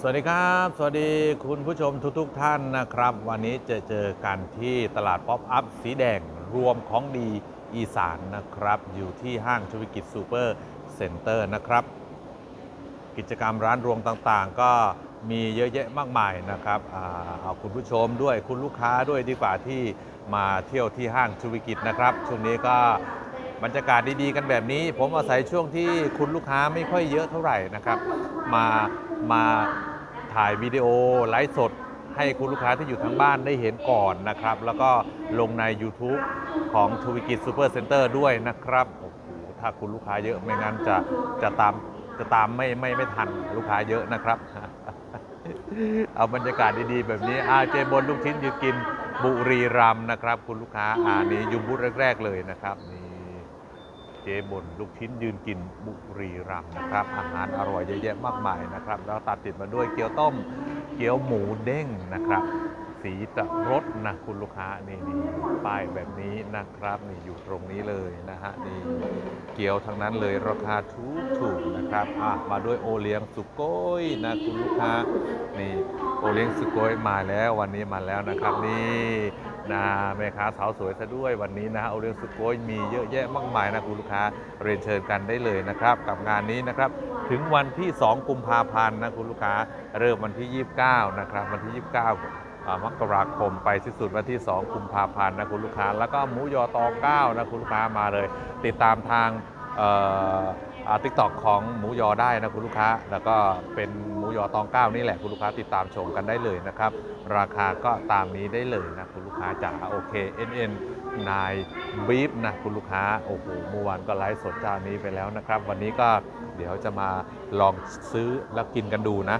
สวัสดีครับ สวัสดีคุณผู้ชมทุกๆทท่านนะครับ วันนี้จะเจอกันที่ตลาดป๊อปอัพสีแดงรวมของดีอีสานนะครับ อยู่ที่ห้างชวิกิจซูเปอร์เซ็นเตอร์นะครับ กิจกรรมร้านรวมต่างๆ ก็มีเยอะแยะมากมายนะครับเอาคุณผู้ชมด้วยคุณลูกค้าด้วยดีกว่าที่มาเที่ยวที่ห้างชวิกิจนะครับช่วงนี้ก็ บรรยากาศดีๆกันแบบนี้ ผมอาศัยช่วงที่คุณลูกค้าไม่ค่อยเยอะเท่าไหร่นะครับ มามาถ่ายวิดีโอไลฟ์สด ให้คุณลูกค้าที่อยู่ทางบ้านได้เห็นก่อนนะครับ แล้วก็ลงใน YouTube ของทวิกิจซูเปอร์เซ็นเตอร์ด้วยนะครับโอ้โหถ้าคุณลูกค้าเยอะไม่งั้นจะจะตามจะตามไม่ไม่ไม่ทันลูกค้าเยอะนะครับ เอาบรรยากาศดีๆ แบบนี้อาเจบนลูกชิ้นยืนกินบุรีรัมนะครับ คุณลูกค้าอ่านี้ยูบูธแรก ๆ เลยนะครับนี่ เจบนลูกชิ้นยืนกินบุรีรัมย์นะครับ อาหารอร่อยเยอะแยะมากมายนะครับ แล้วตัดติดมาด้วยเกี๊ยวต้มเกี๊ยวหมูเด้งนะครับ สีจะรสนะคุณลูกค้านี่นี่ป้ายแบบนี้นะครับนี่อยู่ตรงนี้เลยนะฮะนี่เกี๊ยวทั้งนั้นเลยราคาถูกถูกๆนะครับอะมาด้วยโอเลี้ยงสุโกยนะคุณลูกค้านี่โอเลี้ยงสุโกยมาแล้ววันนี้มาแล้วนะครับนี่นะแม่ค้าสาวสวยซะด้วยวันนี้นะฮะโอเลี้ยงสุโกยมีเยอะแยะมากมายนะคุณลูกค้าเรียนเชิญกันได้เลยนะครับ กับงานนี้นะครับถึงวันที่ 2 กุมภาพันธ์นะคุณลูกค้าเริ่มวันที่ 29 นะครับ วันที่ 29อ่า มกราคมไปสิ้นสุดวันที่ 2 กุมภาพันธ์นะคุณลูกค้า แล้วก็หมูยอตอง9นะคุณลูกค้ามาเลย ติดตามทางทิกตอกของหมูยอได้นะคุณลูกค้า แล้วก็เป็นหมูยอตอง9นี่แหละคุณลูกค้าติดตามชมกันได้เลยนะครับ ราคาก็ตามนี้ได้เลยนะคุณลูกค้าจ๋าโอเค NN นายบีฟนะคุณลูกค้า โอ้โหเมื่อวานก็ไลฟ์สดเจ้านี้ไปแล้วนะครับ วันนี้ก็เดี๋ยวจะมาลองซื้อแล้วกินกันดูนะ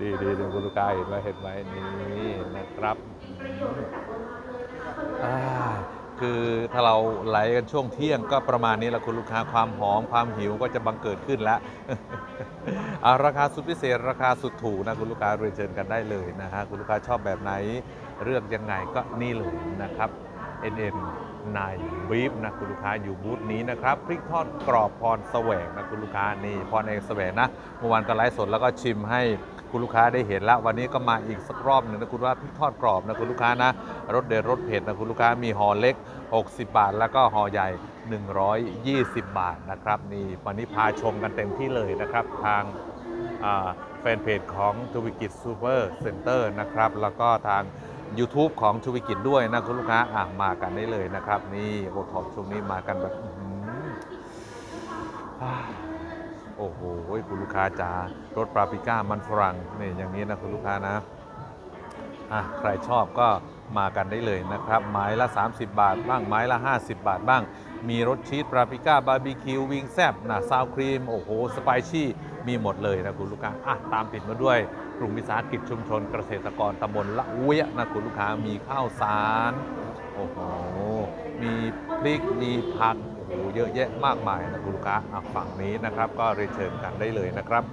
ดีดีดีคุณลูกค้าเห็นไหมเห็นไหมนี่นะครับคือถ้าเราไหลกันช่วงเที่ยงก็ประมาณนี้แหละคุณลูกค้าความหอมความหิวก็จะบังเกิดขึ้นแล้วราคาสุดพิเศษ ราคาสุดถูกนะคุณลูกค้าเรียนเชิญกันได้เลยนะฮะคุณลูกค้าชอบแบบไหนเลือกยังไงก็นี่เลยนะครับ NN นายบีฟนะคุณลูกค้าอยู่บูธนี้นะครับพริกทอดกรอบพรแสวงนะคุณลูกค้านี่พรเอกแสวงนะเมื่อวานก็ไลฟ์สดแล้วก็ชิมให้คุณลูกค้าได้เห็นแล้ววันนี้ก็มาอีกสักรอบหนึ่งนะคุณว่าพริกทอดกรอบนะคุณลูกค้านะรสเด็ดรสเผ็ดนะคุณลูกค้ามีห่อเล็ก 60 บาท แล้วก็ห่อใหญ่ 120 บาทนะครับนี่วันนี้พาชมกันเต็มที่เลยนะครับทางแฟนเพจของทวิกิจซูเปอร์เซ็นเตอร์นะครับแล้วก็ทาง YouTube ของชูวิกิจด้วยนะคุณลูกค้าอะมากันได้เลยนะครับ นี่โอทอปช่วงนี้มากันแบบโอ้โหคุณลูกค้าจ๋ารสปาปริก้ามันฝรั่งนี่อย่างนี้นะคุณลูกค้านะอะใครชอบก็ มากันได้เลยนะครับ ไม้ละ 30 บาทบ้างไม้ละ 50 บาทบ้าง มีรสชีสปราปิก้าบาร์บีคิววิงแซบนะซาวครีม โอ้โห สไปชี่ มีหมดเลยนะคุณลูกค้าอะตามติดมาด้วยกลุ่มวิสาหกิจชุมชนเกษตรกรตำบลละเวียนะคุณลูกค้ามีข้าวสารโอ้โหมีพริกมีผักโอ้โหเยอะแยะมากมายนะคุณลูกค้าฝั่งนี้นะครับก็เรียนเชิญกันได้เลยนะครับ